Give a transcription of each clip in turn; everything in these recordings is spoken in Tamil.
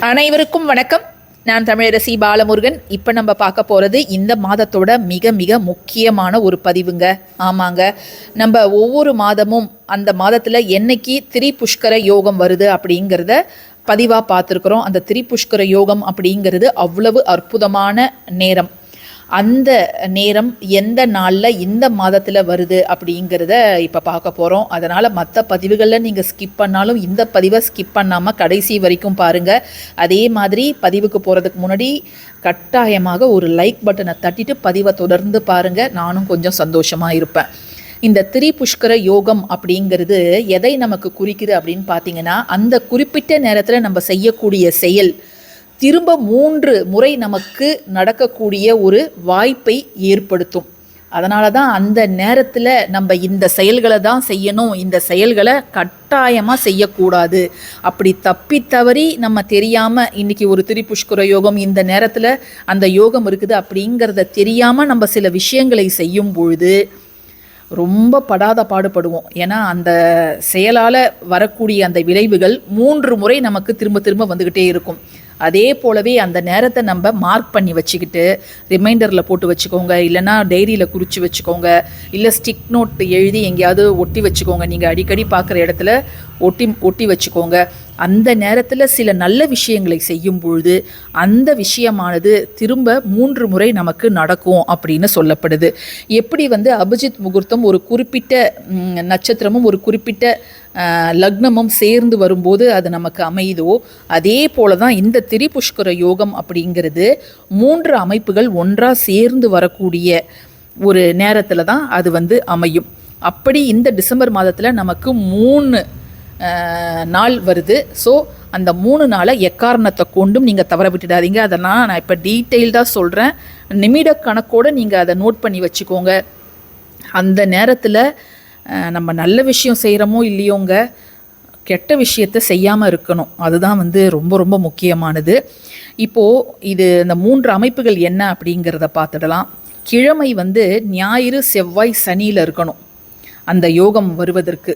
அனைவருக்கும் வணக்கம். நான் தமிழரசி பாலமுருகன். இப்போ நம்ம பார்க்க போகிறது இந்த மாதத்தோட மிக மிக முக்கியமான ஒரு பதிவுங்க. ஆமாங்க. நம்ம ஒவ்வொரு மாதமும் அந்த மாதத்தில் என்னைக்கு திரிபுஷ்கர யோகம் வருது அப்படிங்கிறத பதிவாக பார்த்துருக்குறோம். அந்த திரிபுஷ்கர யோகம் அப்படிங்கிறது அவ்வளவு அற்புதமான நேரம். அந்த நேரம் எந்த நாளில் இந்த மாதத்தில் வருது அப்படிங்கிறத இப்போ பார்க்க போகிறோம் அதனால் மற்ற பதிவுகளில் நீங்கள் ஸ்கிப் பண்ணாலும் இந்த பதிவை ஸ்கிப் பண்ணாமல் கடைசி வரைக்கும் பாருங்கள் அதே மாதிரி பதிவுக்கு போகிறதுக்கு முன்னாடி கட்டாயமாக ஒரு லைக் பட்டனை தட்டிட்டு பதிவை தொடர்ந்து பாருங்கள் நானும் கொஞ்சம் சந்தோஷமாக இருப்பேன். இந்த திரிபுஷ்கர யோகம் அப்படிங்கிறது எதை நமக்கு குறிக்குது அப்படின்னு பார்த்தீங்கன்னா அந்த குறிப்பிட்ட நேரத்தில் நம்ம செய்யக்கூடிய செயல் திரும்ப மூன்று முறை நமக்கு நடக்கக்கூடிய ஒரு வாய்ப்பை ஏற்படுத்தும். அதனால தான் அந்த நேரத்தில் நம்ம இந்த செயல்களை தான் செய்யணும். இந்த செயல்களை கட்டாயமாக செய்யக்கூடாது. அப்படி தப்பி தவறி நம்ம தெரியாமல் இன்றைக்கி ஒரு திரிபுஷ்கர யோகம் இந்த நேரத்தில் அந்த யோகம் இருக்குது அப்படிங்கிறத தெரியாமல் நம்ம சில விஷயங்களை செய்யும் பொழுது ரொம்ப படாத பாடுபடுவோம். ஏன்னா அந்த செயலால் வரக்கூடிய அந்த விளைவுகள் மூன்று முறை நமக்கு திரும்ப திரும்ப வந்துக்கிட்டே இருக்கும். அதே போலவே அந்த நேரத்தை நம்ம மார்க் பண்ணி வச்சுக்கிட்டு ரிமைண்டரில் போட்டு வச்சுக்கோங்க. இல்லைன்னா டைரியில் குறித்து வச்சுக்கோங்க. இல்லை ஸ்டிக் நோட் எழுதி எங்கேயாவது ஒட்டி வச்சுக்கோங்க. நீங்கள் அடிக்கடி பார்க்குற இடத்துல ஒட்டி ஒட்டி வச்சுக்கோங்க. அந்த நேரத்தில் சில நல்ல விஷயங்களை செய்யும் பொழுது அந்த விஷயமானது திரும்ப மூன்று முறை நமக்கு நடக்கும் அப்படின்னு சொல்லப்படுது. எப்படி வந்து அபிஜித் முகூர்த்தம் ஒரு குறிப்பிட்ட நட்சத்திரமும் ஒரு குறிப்பிட்ட லக்னமும் சேர்ந்து வரும்போது அது நமக்கு அமையுதோ அதே போல தான் இந்த திரிபுஷ்கர யோகம் அப்படிங்கிறது மூன்று அமைப்புகள் ஒன்றாக சேர்ந்து வரக்கூடிய ஒரு நேரத்தில் தான் அது வந்து அமையும். அப்படி இந்த டிசம்பர் மாதத்தில் நமக்கு மூணு நாள் வருது. ஸோ அந்த மூணு நாளை எக்காரணத்தை கொண்டும் நீங்கள் தவற விட்டுடாதீங்க. அதெல்லாம் நான் இப்போ டீட்டெயில்டாக சொல்கிறேன் நிமிட கணக்கோடு நீங்கள் அதை நோட் பண்ணி வச்சுக்கோங்க. அந்த நேரத்தில் நம்ம நல்ல விஷயம் செய்கிறோமோ இல்லையோங்க கெட்ட விஷயத்தை செய்யாமல் இருக்கணும். அதுதான் வந்து ரொம்ப ரொம்ப முக்கியமானது. இப்போது இது இந்த மூன்று அமைப்புகள் என்ன அப்படிங்கிறத பார்த்துடலாம். கிழமை வந்து ஞாயிறு செவ்வாய் சனியில் இருக்கணும். அந்த யோகம் வருவதற்கு.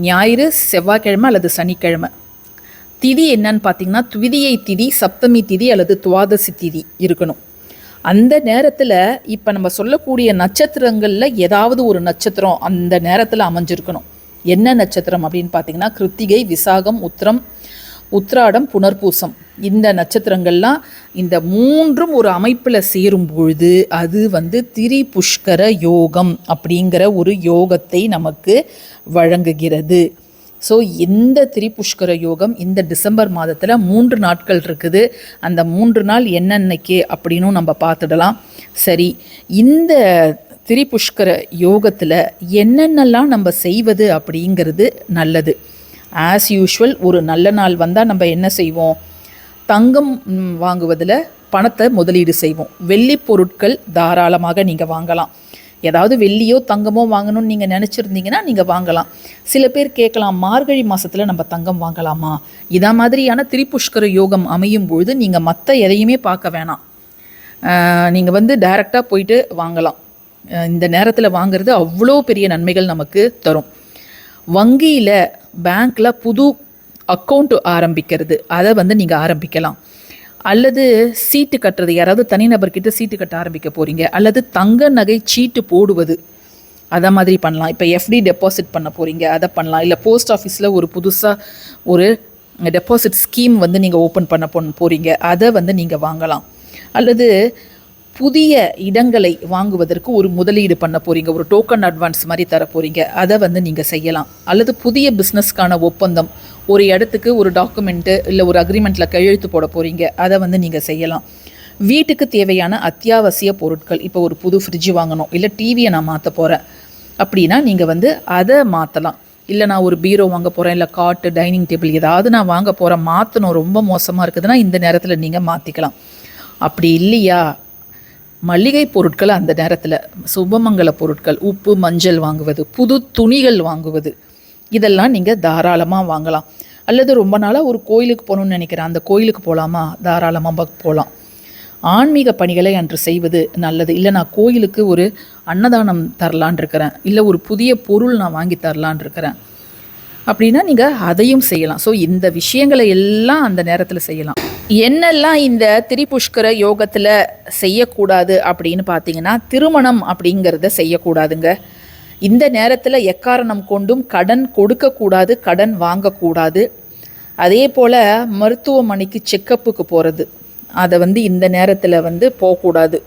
ஞாயிறு செவ்வாய்க்கிழமை அல்லது சனிக்கிழமை. திதி என்னன்னு பார்த்தீங்கன்னா துவிதியை திதி சப்தமி திதி அல்லது துவாதசி திதி இருக்கணும். அந்த நேரத்தில் இப்போ நம்ம சொல்லக்கூடிய நட்சத்திரங்களில் ஏதாவது ஒரு நட்சத்திரம் அந்த நேரத்தில் அமைஞ்சிருக்கணும். என்ன நட்சத்திரம் அப்படின்னு பார்த்தீங்கன்னா கிருத்திகை விசாகம் உத்திரம் உத்ராடம் புனர்பூசம். இந்த நட்சத்திரங்கள்லாம் இந்த மூன்றும் ஒரு அமைப்பில் சேரும் பொழுது அது வந்து திரிபுஷ்கர யோகம் அப்படிங்கிற ஒரு யோகத்தை நமக்கு வழங்குகிறது. ஸோ இந்த திரிபுஷ்கர யோகம் இந்த டிசம்பர் மாதத்தில் மூன்று நாட்கள் இருக்குது. அந்த மூன்று நாள் என்னென்னைக்கு அப்படின்னும் நம்ம பார்த்துடலாம். சரி இந்த திரிபுஷ்கர யோகத்தில் என்னென்னலாம் நம்ம செய்வது அப்படிங்கிறது நல்லது. ஆஸ் யூஷுவல் ஒரு நல்ல நாள் வந்தால் நம்ம என்ன செய்வோம்? தங்கம் வாங்குவதில் பணத்தை முதலீடு செய்வோம். வெள்ளி பொருட்கள் தாராளமாக நீங்கள் வாங்கலாம். ஏதாவது வெள்ளியோ தங்கமோ வாங்கணும்னு நீங்கள் நினச்சிருந்தீங்கன்னா நீங்கள் வாங்கலாம். சில பேர் கேட்கலாம் மார்கழி மாதத்தில் நம்ம தங்கம் வாங்கலாமா? இதா மாதிரியான திரிபுஷ்கர யோகம் அமையும் பொழுது நீங்கள் மற்ற எதையுமே பார்க்க வேணாம். நீங்கள் வந்து டைரெக்டாக போயிட்டு வாங்கலாம். இந்த நேரத்தில் வாங்குறது அவ்வளோ பெரிய நன்மைகள் நமக்கு தரும். வங்கியில் பேங்க்கில் புது அக்கௌண்ட்டு ஆரம்பிக்கிறது. அதை வந்து நீங்கள் ஆரம்பிக்கலாம். அல்லது சீட்டு கட்டுறது யாராவது தனிநபர்கிட்ட சீட்டு கட்ட ஆரம்பிக்க போகிறீங்க அல்லது தங்க நகை சீட்டு போடுவது. அதை மாதிரி பண்ணலாம். இப்போ எஃப்டி டெபாசிட் பண்ண போகிறீங்க அதை பண்ணலாம். இல்லை போஸ்ட் ஆஃபீஸில் ஒரு புதுசாக ஒரு டெபாசிட் ஸ்கீம் வந்து நீங்கள் ஓப்பன் பண்ண பொன் போகிறீங்க அதை வந்து நீங்கள் வாங்கலாம். அல்லது புதிய இடங்களை வாங்குவதற்கு ஒரு முதலீடு பண்ண போகிறீங்க ஒரு டோக்கன் அட்வான்ஸ் மாதிரி தர போகிறீங்க அதை வந்து நீங்கள் செய்யலாம். அல்லது புதிய பிஸ்னஸ்க்கான ஒப்பந்தம் ஒரு இடத்துக்கு ஒரு டாக்குமெண்ட்டு இல்லை ஒரு அக்ரிமெண்ட்டில் கையெழுத்து போட போகிறீங்க அதை வந்து நீங்கள் செய்யலாம். வீட்டுக்கு தேவையான அத்தியாவசிய பொருட்கள் இப்போ ஒரு புது ஃப்ரிட்ஜ் வாங்கணும் இல்லை டிவியை நான் மாற்ற போகிறேன் அப்படின்னா நீங்கள் வந்து அதை மாற்றலாம் இல்லை நான் ஒரு பீரோ வாங்க போகிறேன் இல்லை காட்டு டைனிங் டேபிள் ஏதாவது நான் வாங்க போகிறேன் மாற்றணும் ரொம்ப மோசமாக இருக்குதுன்னா இந்த நேரத்தில் நீங்கள் மாற்றிக்கலாம் அப்படி இல்லையா? மளிகை பொருட்கள் அந்த நேரத்தில் சுபமங்கல பொருட்கள் உப்பு மஞ்சள் வாங்குவது புது துணிகள் வாங்குவது இதெல்லாம் நீங்கள் தாராளமாக வாங்கலாம். அல்லது ரொம்ப நாளாக ஒரு கோயிலுக்கு போகணும்னு நினைக்கிறேன். அந்த கோயிலுக்கு போகலாமா தாராளமாக போகலாம் ஆன்மீக பணிகளை அன்று செய்வது நல்லது. இல்லை நான் கோயிலுக்கு ஒரு அன்னதானம் தரலான் இருக்கிறேன். இல்லை ஒரு புதிய பொருள் நான் வாங்கி தரலான் இருக்கிறேன். அப்படின்னா நீங்கள் அதையும் செய்யலாம். ஸோ இந்த விஷயங்களை எல்லாம் அந்த நேரத்தில் செய்யலாம். என்னெல்லாம் இந்த திரிபுஷ்கர யோகத்தில் செய்யக்கூடாது அப்படின்னு பார்த்தீங்கன்னா திருமணம் அப்படிங்கிறத செய்யக்கூடாதுங்க. இந்த நேரத்தில் எக்காரணம் கொண்டும் கடன் கொடுக்கக்கூடாது கடன் வாங்கக்கூடாது. அதே போல் மருத்துவமனைக்கு செக்கப்புக்கு போகிறது அதை வந்து இந்த நேரத்தில் வந்து போகக்கூடாது.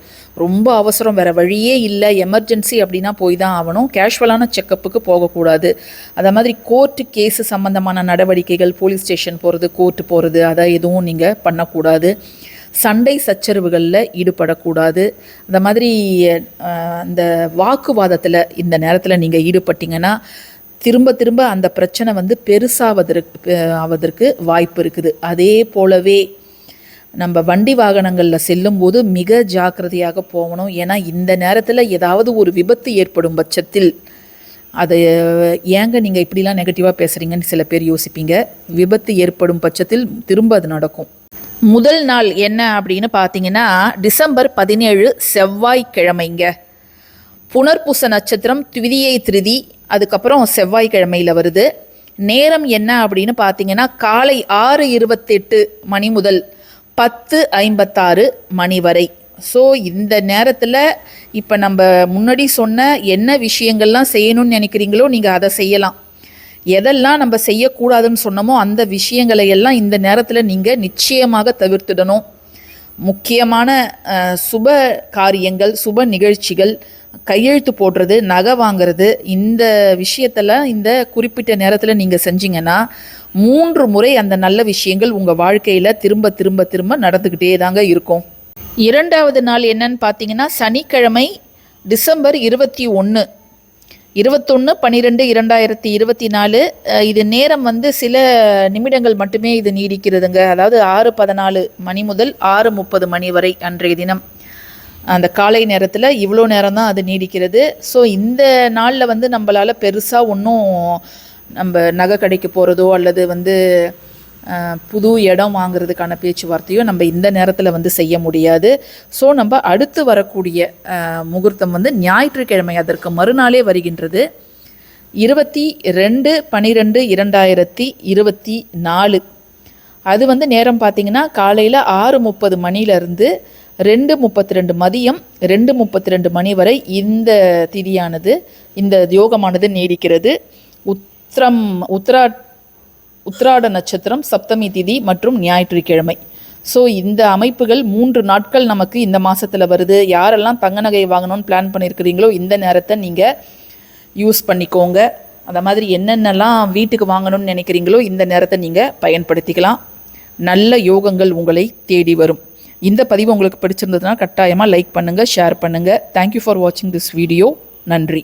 ரொம்ப அவசரம் வேறு வழியே இல்லை. எமர்ஜென்சி அப்படின்னா போய் தான் ஆகணும். கேஷுவலான செக்கப்புக்கு போகக்கூடாது. அதை மாதிரி கோர்ட்டு கேஸு சம்மந்தமான நடவடிக்கைகள் போலீஸ் ஸ்டேஷன் போகிறது கோர்ட்டு போகிறது அதை எதுவும் நீங்கள் பண்ணக்கூடாது. சண்டை சச்சரவுகளில் ஈடுபடக்கூடாது. அந்த மாதிரி அந்த இந்த வாக்குவாதத்தில் இந்த நேரத்தில் நீங்கள் ஈடுபட்டீங்கன்னா திரும்ப திரும்ப அந்த பிரச்சனை வந்து பெருசாவதற்கு ஆவதற்கு வாய்ப்பு இருக்குது. அதே போலவே நம்ம வண்டி வாகனங்களில் செல்லும்போது மிக ஜாக்கிரதையாக போகணும். ஏன்னா இந்த நேரத்தில் ஏதாவது ஒரு விபத்து ஏற்படும் பட்சத்தில் அதை ஏங்க நீங்கள் இப்படிலாம் நெகட்டிவாக பேசுகிறீங்கன்னு சில பேர் யோசிப்பீங்க. விபத்து ஏற்படும் பட்சத்தில் திரும்ப அது நடக்கும். முதல் நாள் என்ன அப்படின்னு பார்த்தீங்கன்னா டிசம்பர் பதினேழு செவ்வாய்க்கிழமைங்க. புனர்பூச நட்சத்திரம் திவிதியை திருதி அதுக்கப்புறம் செவ்வாய்க்கிழமையில் வருது. நேரம் என்ன அப்படின்னு பார்த்தீங்கன்னா காலை ஆறு இருபத்தெட்டு மணி முதல் பத்து ஐம்பத்தாறு மணி வரை ஸோ இந்த நேரத்தில் இப்போ நம்ம முன்னாடி சொன்ன என்ன விஷயங்கள்லாம் செய்யணும்னு நினைக்கிறீங்களோ நீங்கள் அதை செய்யலாம். எதெல்லாம் நம்ம செய்யக்கூடாதுன்னு சொன்னோமோ அந்த விஷயங்களை எல்லாம் இந்த நேரத்தில் நீங்கள் நிச்சயமாக தவிர்த்திடணும். முக்கியமான சுப காரியங்கள் சுப நிகழ்ச்சிகள் கையெழுத்து போடுறது நகை வாங்குறது இந்த விஷயத்தில் இந்த குறிப்பிட்ட நேரத்தில் நீங்கள் செஞ்சீங்கன்னா மூன்று முறை அந்த நல்ல விஷயங்கள் உங்கள் வாழ்க்கையில் திரும்ப திரும்ப திரும்ப நடந்துக்கிட்டே தாங்க இருக்கும். இரண்டாவது நாள் என்னன்னு பார்த்தீங்கன்னா சனிக்கிழமை டிசம்பர் இருபத்தி ஒன்று இருபத்தொன்று பன்னிரெண்டு இரண்டாயிரத்தி இருபத்தி நாலு இது நேரம் வந்து சில நிமிடங்கள் மட்டுமே இது நீடிக்கிறதுங்க. அதாவது ஆறு பதினாலு மணி முதல் ஆறு முப்பது மணி வரை அன்றைய தினம். அந்த காலை நேரத்தில் இவ்வளோ நேரம் தான் அது நீடிக்கிறது. ஸோ இந்த நாளில் வந்து நம்மளால் பெருசாக ஒன்றும் நம்ம நகை கடைக்கு போகிறதோ அல்லது வந்து புது இடம் வாங்குறதுக்கான பேச்சுவார்த்தையோ நம்ம இந்த நேரத்தில் வந்து செய்ய முடியாது. ஸோ நம்ம அடுத்து வரக்கூடிய முகூர்த்தம் வந்து ஞாயிற்றுக்கிழமை அதற்கு மறுநாளே வருகின்றது. இருபத்தி ரெண்டு பனிரெண்டு இரண்டாயிரத்தி இருபத்தி நாலு. அது வந்து நேரம் பார்த்தீங்கன்னா காலையில் ஆறு முப்பது மணிலேருந்து ரெண்டு முப்பத்தி ரெண்டு மதியம் ரெண்டு முப்பத்தி ரெண்டு மணி வரை இந்த திதியானது இந்த யோகமானது நீடிக்கிறது. உத்திரம் உத்ரா உத்ராட நட்சத்திரம் சப்தமி திதி மற்றும் ஞாயிற்றுக்கிழமை. ஸோ இந்த அமைப்புகள் மூன்று நாட்கள் நமக்கு இந்த மாதத்தில் வருது. யாரெல்லாம் தங்க நகை வாங்கணும்னு பிளான் பண்ணியிருக்கிறீங்களோ இந்த நேரத்தை நீங்கள் யூஸ் பண்ணிக்கோங்க. அந்த மாதிரி என்னென்னலாம் வீட்டுக்கு வாங்கணும்னு நினைக்கிறீங்களோ இந்த நேரத்தை நீங்கள் பயன்படுத்திக்கலாம். நல்ல யோகங்கள் உங்களை தேடி வரும். இந்த பதிவு உங்களுக்கு பிடிச்சிருந்ததுன்னா கட்டாயமாக லைக் பண்ணுங்கள் ஷேர் பண்ணுங்கள் தேங்க்யூ ஃபார் வாட்சிங் திஸ் வீடியோ நன்றி.